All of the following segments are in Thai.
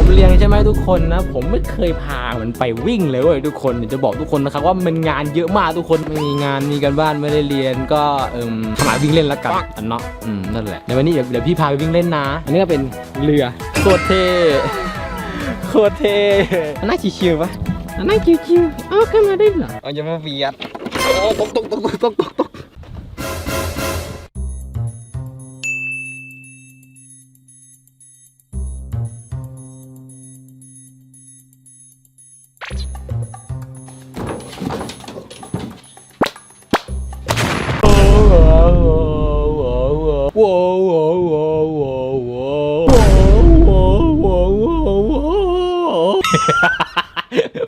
ผมเลี้ยงใช่ไหมทุกคนนะ ผมไม่เคยพามันไปวิ่งเลยเว้ยทุกคนเดี๋ยวจะบอกทุกคนนะครับว่ามันงานเยอะมากทุกคนไม่มีงานมีกันบ้านไม่ได้เรียนก็เอิมหาวิ่งเล่นละกันอันเนาะอืมนั่นแหละในวันนี้เดี๋ยวเดี๋ยวพี่พาไปวิ่งเล่นนะ อันนี้ก็เป็นเรือโคตรเท่โคตรเท่น่าชิวๆปะน่าชิวๆเอาขึ้นมาได้เหรอเอาจะมาเบียดโอ้ตกตกตกตกตกตก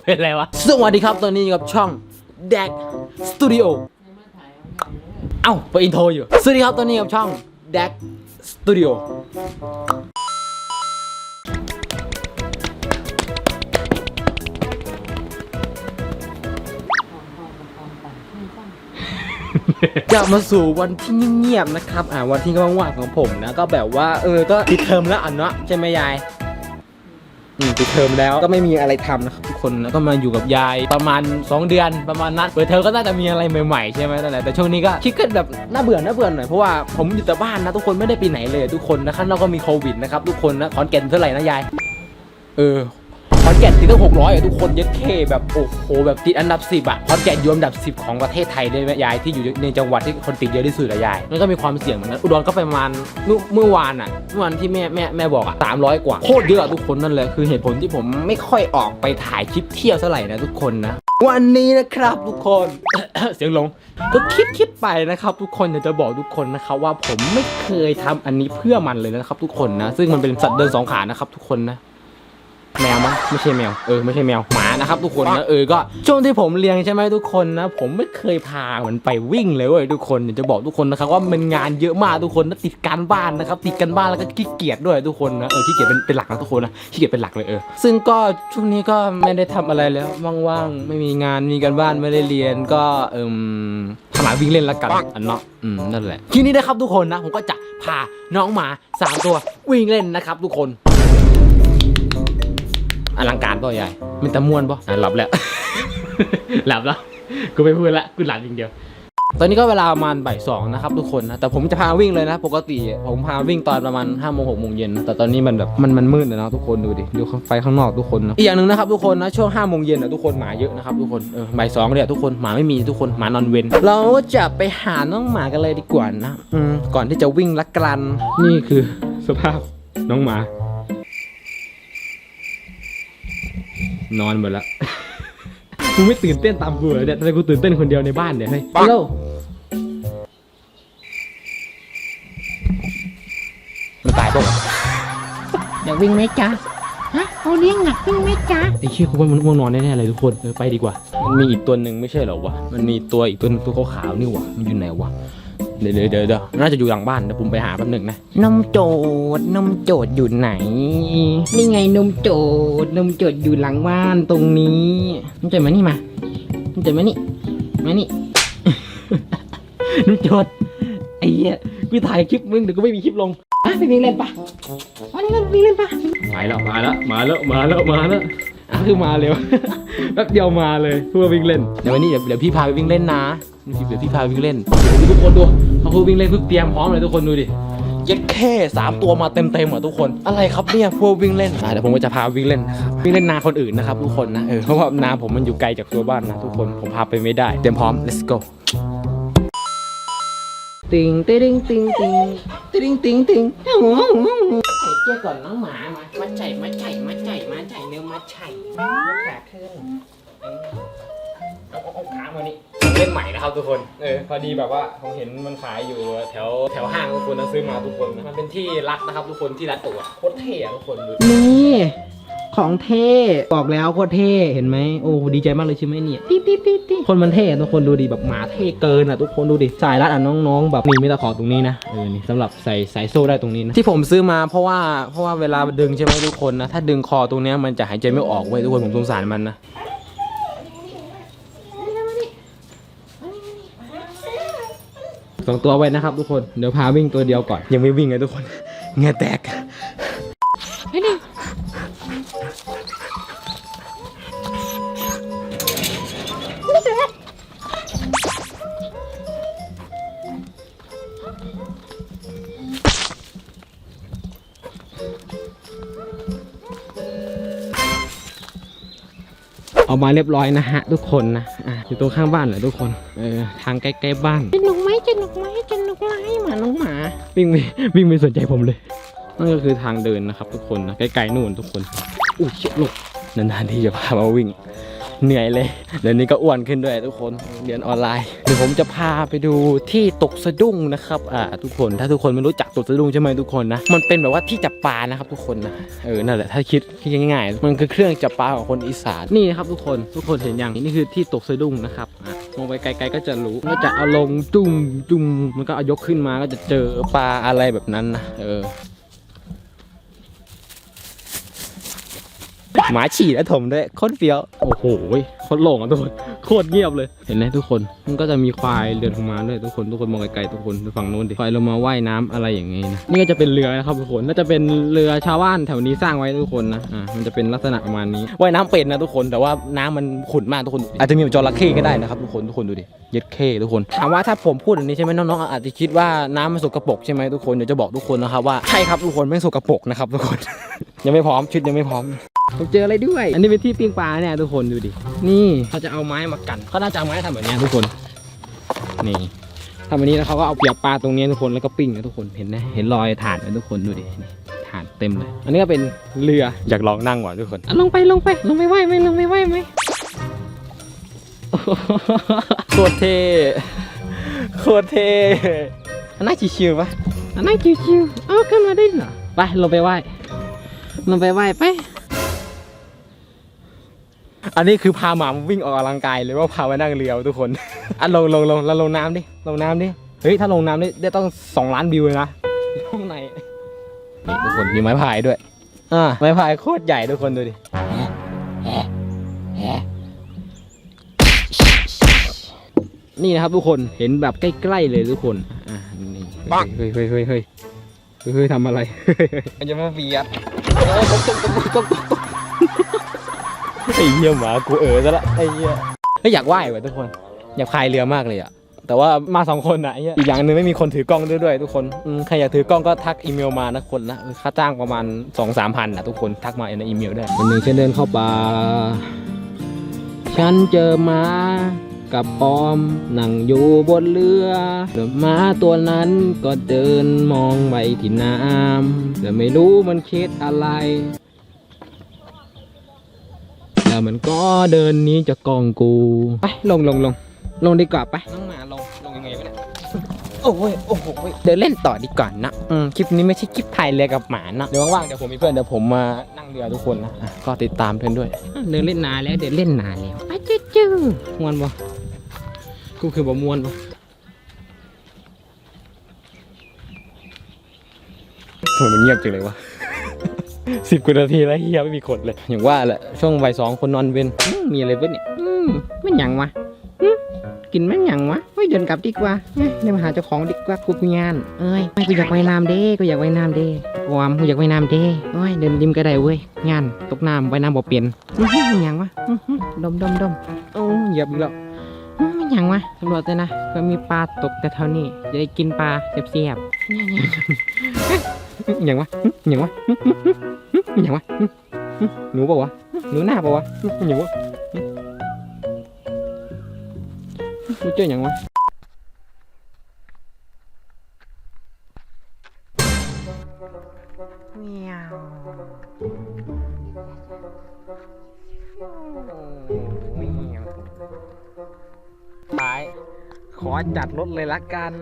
เป็นไรวะ สวัสดีครับตอนนี้กับช่อง d a c Studio เอ้าไปอินโทรอยู่ สวัสดีครับตอนนี้กับช่อง d a c Studio กลับมาสู่วันที่เงียบๆนะครับ อ่าวันที่ว่างๆของผมนะ ก็แบบว่าเออ ก็ปิดเทอมแล้วอะเนาะใช่ไหมยาย อืมปิดเทอมแล้วก็ไม่มีอะไรทำนะครับทุกคนแล้วก็มาอยู่กับยายประมาณ 2 เดือนประมาณนั้นเปิดเทอมก็น่าจะมีอะไรใหม่ๆใช่ไหมนั่นแหละแต่ช่วงนี้ก็คิดก็แบบน่าเบื่อน่าเบื่อหน่อยเพราะว่าผมอยู่แต่บ้านนะทุกคนไม่ได้ไปไหนเลยทุกคนนะข้างนอกก็มีโควิดนะครับทุกคนนะขอนแก่นเท่าไหร่นะยายเออ อนแก่นติดตั้งหกร้อยอะทุกคนเยัดเคแบบโอ้โหแบบติดอันดับสิบอะขอนแก่นอยู่อันดับสิบของประเทศไทยเลยแม่ยายที่อยู่ในจังหวัดที่คนติดเยอะที่สุดอะยายมันก็มีความเสี่ยงเหมือนกันอุดรก็ไประมาณเมื่อเมื่อวานอะเมื่อวานที่แม่แม่แม่บอกอะสามร้อยกว่าโคตรเยอะทุกคนนั่นเลยคือเหตุผลที่ผมไม่ค่อยออกไปถ่ายคลิปเที่ยวเท่าไหร่นะทุกคนนะวันนี้นะครับทุกคน เสียงลงก็คิดคิดไปนะครับ ทุกคนอยากจะบอกทุกคนนะครับว่าผมไม่เคยทำอันนี้เพื่อมันเลยนะครับ ทุกคนนะ ซึ่งมันเป็นสัตว์เดินสองขานะครับ ทุกคนนะ แมวมั้งไม่ใช่แมว เออไม่ใช่แมวหมานะครับทุกคนนะเออก็ช่วงที่ผมเลี้ยงใช่ไหมทุกคนนะ ผมไม่เคยพามันไปวิ่งเลยเว้ยทุกคนอยากจะบอกทุกคนนะครับว่ามันงานเยอะมากทุกคนนะติดการบ้านนะครับติดการบ้านแล้วก็ขี้เกียจด้วยทุกคนนะเออขี้เกียจเป็นเป็นหลักนะทุกคนนะขี้เกียจเป็นหลักเลยเออซึ่งก็ช่วงนี้ก็ไม่ได้ทำอะไรแล้วว่างๆไม่มีงานมีการบ้านไม่ได้เรียนก็เอิมหาวิ่งเล่นละกันอันเนาะอืมนั่นแหละทีนี้นะครับทุกคนนะผมก็จะพาน้องหมาสามตัววิ่งเล่นนะครับทุกคน อลังการเปล่าใหญ่มันตะมวนป่ะอะหลับแล้ว หลับแล้ว กูไม่พูดละ กูหลับอย่างเดียว ตอนนี้ก็เวลาประมาณบ่ายสองนะครับทุกคนนะ แต่ผมจะพาวิ่งเลยนะ ปกติผมพาวิ่งตอนประมาณ5้าโมงหกโมงเย็นนะแต่ตอนนี้มันแบบมันมันมืดเลยนะทุกคนดูดิ ดูไฟข้างนอกทุกคนนะ อีกอย่างหนึ่งนะครับทุกคนนะช่วง5้าโมงเย็นนะทุกคนหมาเยอะนะครับทุกคน เออบ่ายสองเนี่ยทุกคนหมาไม่มีทุกคนหมานอนเว้น เราจะไปหาน้องหมากันเลยดีกว่านะ อืมก่อนที่จะวิ่งละกัน นี่คือสภาพน้องหมา นอนหมดแล้วกูไม่ตื่นเต้นตามกูเลยเนี่ยทำไมกูตื่นเต้นคนเดียวในบ้านเนี่ยเฮ้ยฮัลโหลมันตายปะวะอยากวิ่งไหมจ๊ะฮะเอาเลี้ยงอยากวิ่งไหมจ๊ะไอ้เชี่ยกูว่ามันง่วงนอนแน่ๆเลยทุกคนเออไปดีกว่า มันมีอีกตัวหนึ่งไม่ใช่เหรอวะ มันมีตัวอีกตัวหนึงตัวขาวๆนี่วะมันอยู่ไหนวะ เดี๋ยวเดี๋ยวเดี๋ยวเดี๋ยวน่าจะอยู่หลังบ้านเดี๋ยวผมไปหาแป๊บหนึงนะนมโจดนมโจดอยู่ไหน นี่ไงนมโจดนมโจดอยู่หลังบ้านตรงนี้นมโจดมานี่มานมโจดมานี่มานี่นุ่โจดไอ้เหี้ยกูถ่ายคลิปมึงเดี๋ยวกูไม่มีคลิปลงอะไปวิ่งเล่นปะไปวิ่งเล่นวิ่งเล่นปะมาแล้วมาแล้วมาแล้วมาแล้วมาแล้วอะคือมาเร็วแป๊บเดียวมาเลยเพื่อวิ่งเล่นเดี๋ยววันนี้เดี๋ยวเดี๋ยวพี่พาไปวิ่งเล่นนะ เดี๋ยวพี่พาไปวิ่งเล่นเดี๋ยวทุกคนดูเขาคือวิ่งเล่นเพิ่งเตรียมพร้อมเลยทุกคนดูดิเย็ดแค่สามตัวมาเต็มเต็มๆอะทุกคน อะไรครับเนี่ยพวกวิ่งเล่นอะเดี๋ยวผมก็จะพาวิ่งเล่นนะครับวิ่งเล่นนาคนอื่นนะครับทุกคนนะเออเพราะว่านาผมมันอยู่ไกลจากตัวบ้านนะทุกคนผมพาไปไม่ได้ เตรียมพร้อม let's go ติงติงติงติงติงติงติงใส่เจ้าก่อนน้องหมามามาไฉมาไฉมาไฉมาไฉเร็วมาไฉขาขึ้น เล่นใหม่นะครับทุกคน เออพอดีแบบว่าผมเห็นมันขายอยู่แถวแถวห้างทุกคนนะซื้อมาทุกคนนะมันเป็นที่รักนะครับทุกคนที่รักตัวโคตรเท่อะทุกคนดูนี่ของเท่บอกแล้วโคตรเท่เห็นไหมโอ้ดีใจมากเลยใช่ไหมเนี่ยติ๊ดติ๊ดติ๊ดติ๊ดคนมันเท่อะทุกคนดูดิแบบหมาเท่เกินอะทุกคนดูดิสายรัดอะน้องๆ แบบนี่มีตะขอตรงนี้นะเออนี่สำหรับใส่สายโซ่ได้ตรงนี้นะที่ผมซื้อมาเพราะว่าเพราะว่าเวลาดึงใช่ไหมทุกคนนะถ้าดึงคอตรงเนี้ยมันจะหายใจไม่ออกเว้ยทุกคนผมสงสารมันนะ สองตัวไว้นะครับทุกคน เดี๋ยวพาวิ่งตัวเดียวก่อน ยังไม่วิ่งเลยทุกคนเงื่แตกเฮ้ยนี่เอามาเรียบร้อยนะฮะทุกคนนะ อะอยู่ตรงข้างบ้านเหรอทุกคน เออ ทางใกล้ๆบ้าน วิ่งไม่วิ่งไม่สนใจผมเลยนั่นก็คือทางเดินนะครับ ทุกคนนะไกลๆนู่นทุกคนอุ้ยเชี่ยลูกนานๆที่จะพามาวิ่ง เหนื่อยเลย เดี๋ยวนี้ก็อ้วนขึ้นด้วยทุกคนเรียนออนไลน์เดี๋ยวผมจะพาไปดูที่ตกสะดุ้งนะครับอ่าทุกคนถ้าทุกคนไม่รู้จักตกสะดุ้งใช่ไหมทุกคนนะมันเป็นแบบว่าที่จับปลานะครับทุกคนนะเออนั่นแหละถ้าคิดคิดง่ายๆมันคือเครื่องจับปลาของคนอีสานนี่นะครับทุกคนทุกคนเห็นอย่างนี่คือที่ตกสะดุ้งนะครับอะมองไปไกลๆก็จะรู้ก็จะเอาลงจุ่มจุ่มมันก็เอายกขึ้นมาก็จะเจอปลาอะไรแบบนั้นนะเออ หมาฉี่และถมด้วยโคตรเฟี้ยวโอ้โหโคตรโล่งอะทุกคนโคตรเงียบเลยเห็นไหมทุกคน มันก็จะมีควายเดินลงมาด้วยทุกคนทุกคนมองไกลๆทุกคนดูฝั่งนู้นดิควายลงมาว่ายน้ำอะไรอย่างงี้นะนี่ก็จะเป็นเรือนะครับทุกคนน่าจะเป็นเรือชาวบ้านแถวนี้สร้างไว้ทุกคนนะอ่ามันจะเป็นลักษณะประมาณนี้ว่ายน้ำเป็นนะทุกคนแต่ว่าน้ำมันขุ่นมากทุกคน อาจจะมีจระเข้ก็ได้นะครับทุกคนทุกคนดูดิเย็ดเข้ทุกคนถามว่าถ้าผมพูดอย่างนี้ใช่ไหมน้องๆอาจจะคิดว่าน้ำมันสกปรกใช่ไหมทุกคนเดี๋ยวจะบอกทุกคนนะครับว่าใช่ครับทุกคนไม่สกปรกนะครับทุกคนยังไม่พร้อมชุดยังไม่พร้อม ผมเจออะไรด้วย อันนี้เป็นที่ปิ้งปลาเนี่ยทุกคนดูดิ นี่เขาจะเอาไม้มากันเขาน่าจะเอาไม้ทำแบบเนี้ยทุกคน นี่ทำแบบนี้แล้วเขาก็เอาเปียกปลาตรงนี้ทุกคนแล้วก็ปิ้งนะทุกคนเห็นไหมเห็นรอยถ่านไหมทุกคนดูดินี่ถ่านเต็มเลย อันนี้ก็เป็นเรืออยากลองนั่งว่ะทุกคนอะลงไปลงไปลงไปไหวไหมลงไปไหวไหมโคตรเท่โคตรเท่อันน่าชิวๆปะอันน่าชิวๆเอาขึ้นมาได้เหรอไปลงไปไหวลงไปไหวไป อันนี้คือพาหมามาวิ่งออกกำลังกายเลยว่าพามานั่งเรือทุกคนอะลงลงลงแล้วลงน้ำดิ ลงน้ำดิ เฮ้ย ถ้าลงน้ำนี่ได้ต้องสองล้านวิวเลยนะข้างในนี่ทุกคนมีไม้พายด้วย อ่า ไม้พายโคตรใหญ่ทุกคนดูดินี่นะครับทุกคนเห็นแบบใกล้ๆเลยทุกคนอ่านี่เฮ้ยเฮ้ยเฮ้ยเฮ้ยเฮ้ยเฮ้ยทำอะไรมันจะมาเฟียดตกตกตกตกตก ไอ้เหี้ยหมากูเออซะละไอ้เหี้ยเฮ้ยอยากว่ายว่ะทุกคน อยากพายเรือมากเลยอะแต่ว่ามาสองคนอะไอ้เหี้ยอีกอย่างหนึ่งไม่มีคนถือกล้องด้วยด้วยทุกคนอืมใครอยากถือกล้องก็ทักอีเมลมานะคนละเออค่าจ้างประมาณสองสามพันอะทุกคนทักมาในอีเมลได้วันหนึ่งฉันเดินเข้าป่าฉันเจอมากับปอมนั่งอยู่บนเรือแล้วม้าตัวนั้นก็เดินมองไปที่น้ำแต่ไม่รู้มันคิดอะไร มันก็เดินหนี้จากกองกู ไปลงลงลงลงดีกว่าไปน้องหมาลงลงยังไงวะเนี่ยโอ้ยโอ้โหเดี๋ยวเล่นต่อดีกว่านะอืมคลิปนี้ไม่ใช่คลิปพายเรือกับหมานะเดี๋ยวว่างๆเดี๋ยวผมมีเพื่อนเดี๋ยวผมมานั่งเรือทุกคนนะอะก็ติดตามเพื่อนด้วยเดินเล่นนานแล้วเดินเล่นนานแล้วไปจื้อจื้อมวนบ่กูคือบ่มวนบ่ทำไมมันเงียบจังเลยวะ สิบกว่านาทีแล้วเฮียไม่มีคนเลย อย่างว่าแหละช่วงบ่ายสองคนนอนเว้นมีอะไรเว้นเนี่ยมไม่หยังวะกินไม่หยังวะเฮ้ยเดินกลับดีกว่าเอ้ยเดินมาหาเจ้าของดีกว่ากูกูงานเอ้ยไม่กูอยากว่ายน้ำเด้กูอยากว่ายน้ำเด้ควอมกูอยากว่ายน้ำเด้โอ้ยเดินริมก็ได้เว้ยงานตกน้ำว่ายน้ำบ่เปลี่ยนอื้อหือไม่หยังวะดมดมดมโอ้เหยียบอีกแล้วไม่หยังวะตำรวจเลยนะเพื่อมีปลาตกแต่เท่านี้จะได้กินปลาเสียบๆเนี่ยเนี่ยหยังวะหยังวะ อย่างวะหนูป่าวะหนูหน้าป่าวะอย่างวะหนูเจออย่างวะขอจัดรถเลยละกัน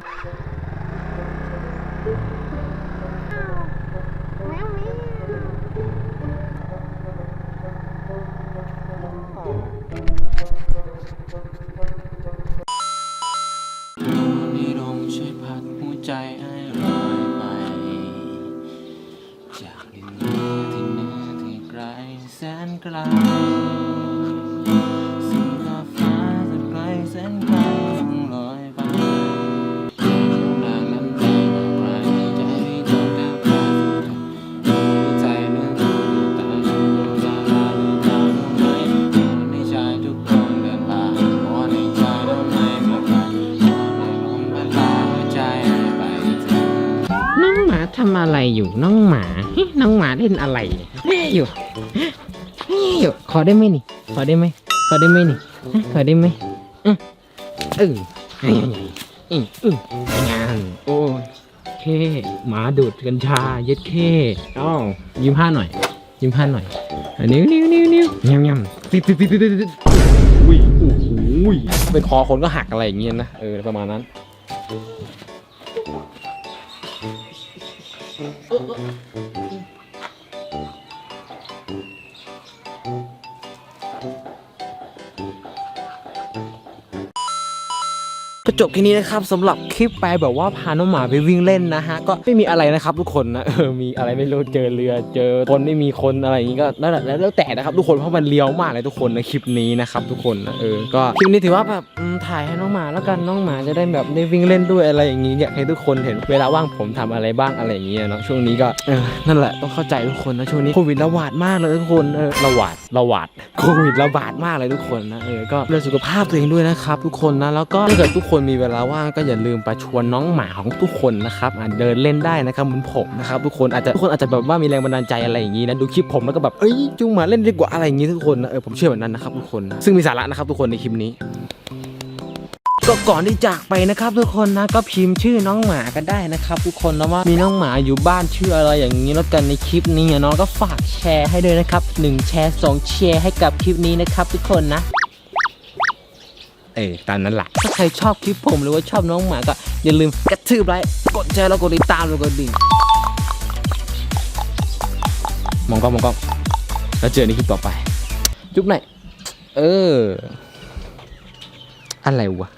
แสนไกลสู่ขอบฟ้าจะไกลแสนไกลต้องลอยไปช่วงทางนั้นไกลก็ไกลใจจมแทบขาดใจเรื่องตัวตาดูดาราดูตาดูไหมในชาทุกคนเดินผ่านมองในใจแล้วไมเมื่อไหร่ในลมพัดพาหัวใจไปถึง น้องหมาทำอะไรอยู่น้องหมาเฮ้น้องหมาเล่นอะไรเฮ้ยอยู่ เฮ้ยอยู่ขอได้ไหมนี่ ขอได้ไหมขอได้ไหมนี่ฮะขอได้ไหมอือเอออืออืออืองานโอ้ยเคหมาดูดกัญชาเย็ดเคอ้าวยิ้มผ้าหน่อย ยิ้มผ้าหน่อยอะนิ้วนิ้วนิ้วนิ้วยำยำติดติดติดติดติดอุ้ยโอ้โหยเป็นคอคนก็หักอะไรอย่างเงี้ยนะเออประมาณนั้น ก็จบแค่นี้นะครับสำหรับคลิปไปแบบว่าพาน้องหมาไปวิ่งเล่นนะฮะก็ไม่มีอะไรนะครับทุกคนนะเออมีอะไรไม่รู้เจอเรือเจอคนไม่มีคนอะไรอย่างงี้ก็แล้วแต่แล้วแต่นะครับทุกคนเพราะมันเลี้ยวมากเลยทุกคนในคลิปนี้นะครับทุกคนนะเออก็คลิปนี้ถือว่าแบบถ่ายให้น้องหมาแล้วกันน้องหมาจะได้แบบได้วิ่งเล่นด้วยอะไรอย่างงี้อยากให้ทุกคนเห็นเวลาว่างผมทำอะไรบ้างอะไรอย่างเงี้ยเนาะช่วงนี้ก็เออนั่นแหละต้องเข้าใจทุกคนนะช่วงนี้โควิดระบาดมากเลยทุกคนเออระบาดระบาดโควิดระบาดมากเลยทุกคนนะเออก็ดูแลสุขภาพตัวเองด้วยนะครับทุกคนนะแล้วก็ถ้าเกิดทุกคนมีเวลาว่างก็อย่าลืมไปชวนน้องหมาของทุกคนนะครับอะเดินเล่นได้นะครับเหมือนผมนะครับทุกคนอาจจะทุกคนอาจจะแบบว่ามีแรงบันดาลใจอะไรอย่างนี้นะดูคลิปผมแล้วก็แบบเอ้ยจูงหมาเล่นดีกว่าอะไรอย่างนี้ทุกคนนะเออผมเชื่อแบบนั้นนะครับทุกคนนะซึ่งมีสาระนะครับทุกคนในคลิปนี้ก็ก่อนที่จากไปนะครับทุกคนนะก็พิมพ์ชื่อน้องหมากันได้นะครับทุกคนนะว่ามีน้องหมาอยู่บ้านชื่ออะไรอย่างนี้แล้วกันในคลิปนี้เนาะก็ฝากแชร์ให้ด้วยนะครับหนึ่งแชร์สองแชร์ให้กับคลิปนี้นะครับทุกคนนะ เออตามนั้นแหละถ้าใครชอบคลิปผมหรือว่าชอบน้องหมาก็อย่าลืมกระทืบไลค์กดแชร์แล้วกดติดตามแล้วก็ดิ่งมองกล้องมองกล้องแล้วเจอในคลิปต่อไป จุ๊บหน่อยเออ อะไรวะ